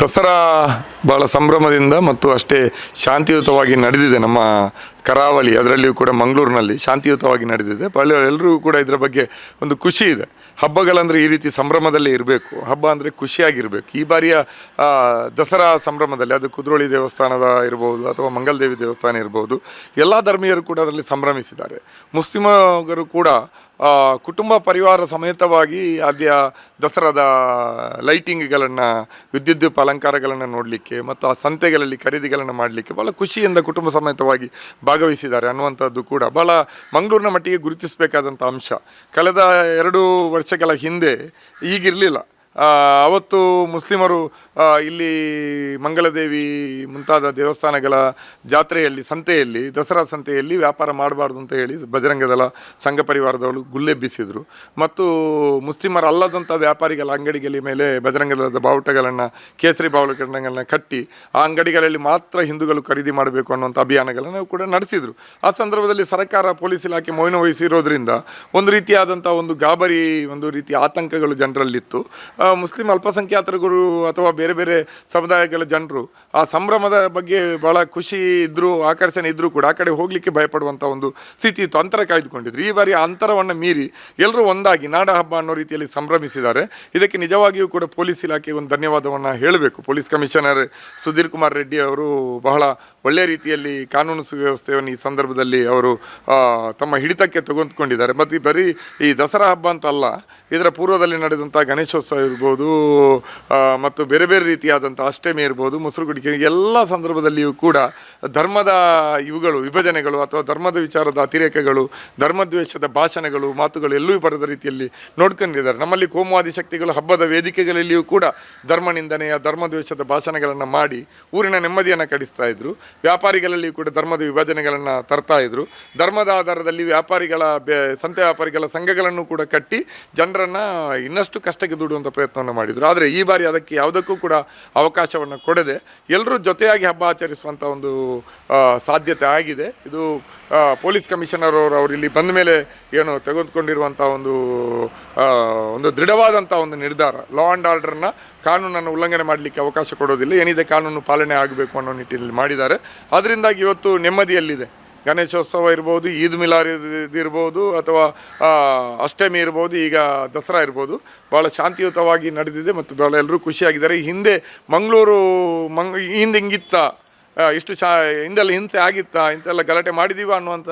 ದಸರಾ ಭಾಳ ಸಂಭ್ರಮದಿಂದ ಮತ್ತು ಅಷ್ಟೇ ಶಾಂತಿಯುತವಾಗಿ ನಡೆದಿದೆ ನಮ್ಮ ಕರಾವಳಿ, ಅದರಲ್ಲಿಯೂ ಕೂಡ ಮಂಗಳೂರಿನಲ್ಲಿ ಶಾಂತಿಯುತವಾಗಿ ನಡೆದಿದೆ. ಭಾಳ ಎಲ್ಲರಿಗೂ ಕೂಡ ಇದರ ಬಗ್ಗೆ ಒಂದು ಖುಷಿ ಇದೆ. ಹಬ್ಬಗಳಂದರೆ ಈ ರೀತಿ ಸಂಭ್ರಮದಲ್ಲೇ ಇರಬೇಕು. ಹಬ್ಬ ಅಂದರೆ ಖುಷಿಯಾಗಿರಬೇಕು. ಈ ಬಾರಿಯ ದಸರಾ ಸಂಭ್ರಮದಲ್ಲಿ ಅದು ಕುದ್ರೋಳಿ ದೇವಸ್ಥಾನದ ಇರ್ಬೋದು ಅಥವಾ ಮಂಗಲದೇವಿ ದೇವಸ್ಥಾನ ಇರ್ಬೋದು, ಎಲ್ಲ ಧರ್ಮೀಯರು ಕೂಡ ಅದರಲ್ಲಿ ಸಂಭ್ರಮಿಸಿದ್ದಾರೆ. ಮುಸ್ಲಿಮರು ಕೂಡ ಕುಟುಂಬ ಪರಿವಾರ ಸಮೇತವಾಗಿ ಆದ್ಯ ದಸರಾದ ಲೈಟಿಂಗ್ಗಳನ್ನು, ವಿದ್ಯುತ್ ಅಲಂಕಾರಗಳನ್ನು ನೋಡಲಿಕ್ಕೆ ಮತ್ತು ಆ ಸಂತೆಗಳಲ್ಲಿ ಖರೀದಿಗಳನ್ನು ಮಾಡಲಿಕ್ಕೆ ಭಾಳ ಖುಷಿಯಿಂದ ಕುಟುಂಬ ಸಮೇತವಾಗಿ ಭಾಗವಹಿಸಿದ್ದಾರೆ ಅನ್ನುವಂಥದ್ದು ಕೂಡ ಭಾಳ ಮಂಗಳೂರಿನ ಮಟ್ಟಿಗೆ ಗುರುತಿಸಬೇಕಾದಂಥ ಅಂಶ. ಕಳೆದ ಎರಡು ವರ್ಷಗಳ ಹಿಂದೆ ಈಗಿರಲಿಲ್ಲ. ಅವತ್ತು ಮುಸ್ಲಿಮರು ಇಲ್ಲಿ ಮಂಗಳದೇವಿ ಮುಂತಾದ ದೇವಸ್ಥಾನಗಳ ಜಾತ್ರೆಯಲ್ಲಿ, ಸಂತೆಯಲ್ಲಿ, ದಸರಾ ಸಂತೆಯಲ್ಲಿ ವ್ಯಾಪಾರ ಮಾಡಬಾರ್ದು ಅಂತ ಹೇಳಿ ಬಜರಂಗದಳ ಸಂಘ ಪರಿವಾರದವರು ಗುಲ್ಲೆಬ್ಬಿಸಿದರು ಮತ್ತು ಮುಸ್ಲಿಮರ ಅಲ್ಲದಂಥ ವ್ಯಾಪಾರಿಗಳ ಅಂಗಡಿಗಳ ಮೇಲೆ ಬಜರಂಗದಳದ ಬಾವುಟಗಳನ್ನು, ಕೇಸರಿ ಬಾವುಟಗಳನ್ನು ಕಟ್ಟಿ, ಆ ಅಂಗಡಿಗಳಲ್ಲಿ ಮಾತ್ರ ಹಿಂದೂಗಳು ಖರೀದಿ ಮಾಡಬೇಕು ಅನ್ನುವಂಥ ಅಭಿಯಾನಗಳನ್ನು ಕೂಡ ನಡೆಸಿದರು. ಆ ಸಂದರ್ಭದಲ್ಲಿ ಸರ್ಕಾರ, ಪೊಲೀಸ್ ಇಲಾಖೆ ಮೌನ ವಹಿಸಿರೋದ್ರಿಂದ ಒಂದು ರೀತಿಯಾದಂಥ ಒಂದು ಗಾಬರಿ, ಒಂದು ರೀತಿಯ ಆತಂಕಗಳು ಜನರಲ್ಲಿತ್ತು. ಮುಸ್ಲಿಂ ಅಲ್ಪಸಂಖ್ಯಾತರುಗಳು ಅಥವಾ ಬೇರೆ ಬೇರೆ ಸಮುದಾಯಗಳ ಜನರು ಆ ಸಂಭ್ರಮದ ಬಗ್ಗೆ ಭಾಳ ಖುಷಿ ಇದ್ದರೂ ಆಕರ್ಷಣೆ ಇದ್ದರೂ ಕೂಡ ಆ ಕಡೆ ಹೋಗಲಿಕ್ಕೆ ಭಯಪಡುವಂಥ ಒಂದು ಸ್ಥಿತಿ ಇತ್ತು ಅಂತರ ಕಾಯ್ದುಕೊಂಡಿದ್ರು. ಈ ಬಾರಿ ಅಂತರವನ್ನು ಮೀರಿ ಎಲ್ಲರೂ ಒಂದಾಗಿ ನಾಡ ಹಬ್ಬ ಅನ್ನೋ ರೀತಿಯಲ್ಲಿ ಸಂಭ್ರಮಿಸಿದ್ದಾರೆ. ಇದಕ್ಕೆ ನಿಜವಾಗಿಯೂ ಕೂಡ ಪೊಲೀಸ್ ಇಲಾಖೆಗೆ ಒಂದು ಧನ್ಯವಾದವನ್ನು ಹೇಳಬೇಕು. ಪೊಲೀಸ್ ಕಮಿಷನರ್ ಸುಧೀರ್ ಕುಮಾರ್ ರೆಡ್ಡಿ ಅವರು ಬಹಳ ಒಳ್ಳೆಯ ರೀತಿಯಲ್ಲಿ ಕಾನೂನು ಸುವ್ಯವಸ್ಥೆಯನ್ನು ಈ ಸಂದರ್ಭದಲ್ಲಿ ಅವರು ತಮ್ಮ ಹಿಡಿತಕ್ಕೆ ತೆಗೆದುಕೊಂಡಿದ್ದಾರೆ ಮತ್ತು ಬರೀ ಈ ದಸರಾ ಹಬ್ಬ ಅಂತ ಅಲ್ಲ ಇದರ ಪೂರ್ವದಲ್ಲಿ ನಡೆದಂಥ ಗಣೇಶೋತ್ಸವ ಇರ್ಬೋದು ಮತ್ತು ಬೇರೆ ಬೇರೆ ರೀತಿಯಾದಂಥ ಅಷ್ಟಮಿ ಇರ್ಬೋದು ಮೊಸರುಗುಡಿಕೆ ಎಲ್ಲ ಸಂದರ್ಭದಲ್ಲಿಯೂ ಕೂಡ ಧರ್ಮದ ಇವುಗಳು, ವಿಭಜನೆಗಳು ಅಥವಾ ಧರ್ಮದ ವಿಚಾರದ ಅತಿರೇಕಗಳು, ಧರ್ಮದ್ವೇಷದ ಭಾಷಣಗಳು, ಮಾತುಗಳು ಎಲ್ಲೂ ಬರದ ರೀತಿಯಲ್ಲಿ ನೋಡ್ಕೊಂಡಿದ್ದಾರೆ. ನಮ್ಮಲ್ಲಿ ಕೋಮುವಾದಿ ಶಕ್ತಿಗಳು ಹಬ್ಬದ ವೇದಿಕೆಗಳಲ್ಲಿಯೂ ಕೂಡ ಧರ್ಮ ನಿಂದನೆಯ ಧರ್ಮದ್ವೇಷದ ಭಾಷಣಗಳನ್ನು ಮಾಡಿ ಊರಿನ ನೆಮ್ಮದಿಯನ್ನು ಕಡಿಸ್ತಾ ಇದ್ರು. ವ್ಯಾಪಾರಿಗಳಲ್ಲಿಯೂ ಕೂಡ ಧರ್ಮದ ವಿಭಜನೆಗಳನ್ನು ತರ್ತಾ ಇದ್ರು. ಧರ್ಮದ ಆಧಾರದಲ್ಲಿ ವ್ಯಾಪಾರಿಗಳ ಬೆ, ಸಂತೆ ವ್ಯಾಪಾರಿಗಳ ಸಂಘಗಳನ್ನು ಕೂಡ ಕಟ್ಟಿ ಜನರನ್ನು ಇನ್ನಷ್ಟು ಕಷ್ಟಕ್ಕೆ ದೂಡುವಂಥ ಪ್ರಯತ್ನವನ್ನು ಮಾಡಿದರು. ಆದರೆ ಈ ಬಾರಿ ಅದಕ್ಕೆ ಯಾವುದಕ್ಕೂ ಕೂಡ ಅವಕಾಶವನ್ನು ಕೊಡದೆ ಎಲ್ಲರೂ ಜೊತೆಯಾಗಿ ಹಬ್ಬ ಆಚರಿಸುವಂಥ ಒಂದು ಸಾಧ್ಯತೆ ಆಗಿದೆ. ಇದು ಪೊಲೀಸ್ ಕಮಿಷನರ್ ಅವರು ಅವರು ಇಲ್ಲಿ ಬಂದ ಮೇಲೆ ಏನು ತೆಗೆದುಕೊಂಡಿರುವಂಥ ಒಂದು ಒಂದು ದೃಢವಾದಂಥ ಒಂದು ನಿರ್ಧಾರ. ಲಾ ಆ್ಯಂಡ್ ಆರ್ಡರ್ನ ಕಾನೂನನ್ನು ಉಲ್ಲಂಘನೆ ಮಾಡಲಿಕ್ಕೆ ಅವಕಾಶ ಕೊಡೋದಿಲ್ಲ. ಏನಿದೆ ಕಾನೂನು ಪಾಲನೆ ಆಗಬೇಕು ಅನ್ನೋ ನಿಟ್ಟಿನಲ್ಲಿ ಮಾಡಿದ್ದಾರೆ. ಅದರಿಂದಾಗಿ ಇವತ್ತು ನೆಮ್ಮದಿಯಲ್ಲಿದೆ. ಗಣೇಶೋತ್ಸವ ಇರ್ಬೋದು, ಈದ್ ಮಿಲಾರ್ ಇರ್ಬೋದು ಅಥವಾ ಅಷ್ಟಮಿ ಇರ್ಬೋದು, ಈಗ ದಸರಾ ಇರ್ಬೋದು ಭಾಳ ಶಾಂತಿಯುತವಾಗಿ ನಡೆದಿದೆ ಮತ್ತು ಭಾಳ ಎಲ್ಲರೂ ಖುಷಿಯಾಗಿದ್ದಾರೆ. ಹಿಂದೆ ಮಂಗಳೂರು ಮಂಗ್ ಹಿಂದೆ ಹಿಂಗಿತ್ತ ಇಷ್ಟು ಶಾ ಹಿಂದೆಲ್ಲ ಹಿಂಸೆ ಆಗಿತ್ತಾ, ಇಂತೆಲ್ಲ ಗಲಾಟೆ ಮಾಡಿದೀವ ಅನ್ನುವಂಥ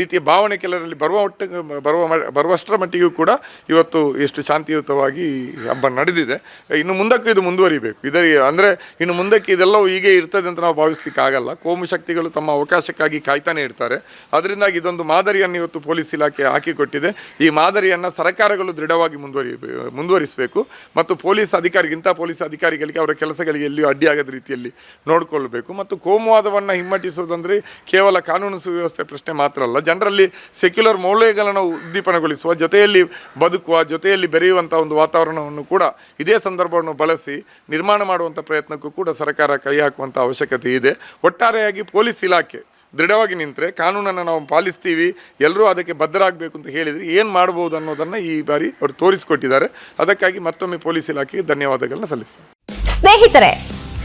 ರೀತಿಯ ಭಾವನೆ ಕೆಲವರಲ್ಲಿ ಬರುವ ಮಟ್ಟ ಬರುವ ಬರುವಷ್ಟರ ಮಟ್ಟಿಗೂ ಕೂಡ ಇವತ್ತು ಎಷ್ಟು ಶಾಂತಿಯುತವಾಗಿ ಹಬ್ಬ ನಡೆದಿದೆ. ಇನ್ನು ಮುಂದಕ್ಕೂ ಇದು ಮುಂದುವರಿಬೇಕು. ಇದರ, ಅಂದರೆ ಇನ್ನು ಮುಂದಕ್ಕೆ ಇದೆಲ್ಲವೂ ಹೀಗೆ ಇರ್ತದೆ ಅಂತ ನಾವು ಭಾವಿಸ್ಲಿಕ್ಕೆ ಆಗಲ್ಲ ಕೋಮು ಶಕ್ತಿಗಳು ತಮ್ಮ ಅವಕಾಶಕ್ಕಾಗಿ ಕಾಯ್ತಾನೆ ಇರ್ತಾರೆ. ಅದರಿಂದಾಗಿ ಇದೊಂದು ಮಾದರಿಯನ್ನು ಇವತ್ತು ಪೊಲೀಸ್ ಇಲಾಖೆ ಹಾಕಿಕೊಟ್ಟಿದೆ. ಈ ಮಾದರಿಯನ್ನು ಸರ್ಕಾರಗಳು ದೃಢವಾಗಿ ಮುಂದುವರಿ ಮುಂದುವರಿಸಬೇಕು. ಮತ್ತು ಪೊಲೀಸ್ ಅಧಿಕಾರಿಗಿಂತ ಪೊಲೀಸ್ ಅಧಿಕಾರಿಗಳಿಗೆ ಅವರ ಕೆಲಸಗಳಿಗೆ ಎಲ್ಲಿಯೂ ಅಡ್ಡಿಯಾಗದ ರೀತಿಯಲ್ಲಿ ನೋಡಿಕೊಳ್ಳಬೇಕು ಮತ್ತು ಕೋಮುವಾದವನ್ನು ಹಿಮ್ಮಟ್ಟಿಸೋದಂದರೆ ಕೇವಲ ಕಾನೂನು ಸುವ್ಯವಸ್ಥೆ ಪ್ರಶ್ನೆ ಮಾತ್ರ ಅಲ್ಲ. ಜನರಲ್ಲಿ ಸೆಕ್ಯುಲರ್ ಮೌಲ್ಯಗಳನ್ನು ಉದ್ದೀಪನಗೊಳಿಸುವ, ಜೊತೆಯಲ್ಲಿ ಬದುಕುವ, ಜೊತೆಯಲ್ಲಿ ಬೆರೆಯುವಂಥ ಒಂದು ವಾತಾವರಣವನ್ನು ಕೂಡ ಇದೇ ಸಂದರ್ಭವನ್ನು ಬಳಸಿ ನಿರ್ಮಾಣ ಮಾಡುವಂಥ ಪ್ರಯತ್ನಕ್ಕೂ ಕೂಡ ಸರ್ಕಾರ ಕೈ ಹಾಕುವಂಥ ಅವಶ್ಯಕತೆ ಇದೆ. ಒಟ್ಟಾರೆಯಾಗಿ ಪೊಲೀಸ್ ಇಲಾಖೆ ದೃಢವಾಗಿ ನಿಂತರೆ ಕಾನೂನನ್ನು ನಾವು ಪಾಲಿಸ್ತೀವಿ ಎಲ್ಲರೂ ಅದಕ್ಕೆ ಬದ್ಧರಾಗಬೇಕು ಅಂತ ಹೇಳಿದರೆ ಏನು ಮಾಡ್ಬೋದು ಅನ್ನೋದನ್ನು ಈ ಬಾರಿ ಅವರು ತೋರಿಸಿಕೊಟ್ಟಿದ್ದಾರೆ. ಅದಕ್ಕಾಗಿ ಮತ್ತೊಮ್ಮೆ ಪೊಲೀಸ್ ಇಲಾಖೆಗೆ ಧನ್ಯವಾದಗಳನ್ನ ಸಲ್ಲಿಸ್ತಾರೆ ಸ್ನೇಹಿತರೆ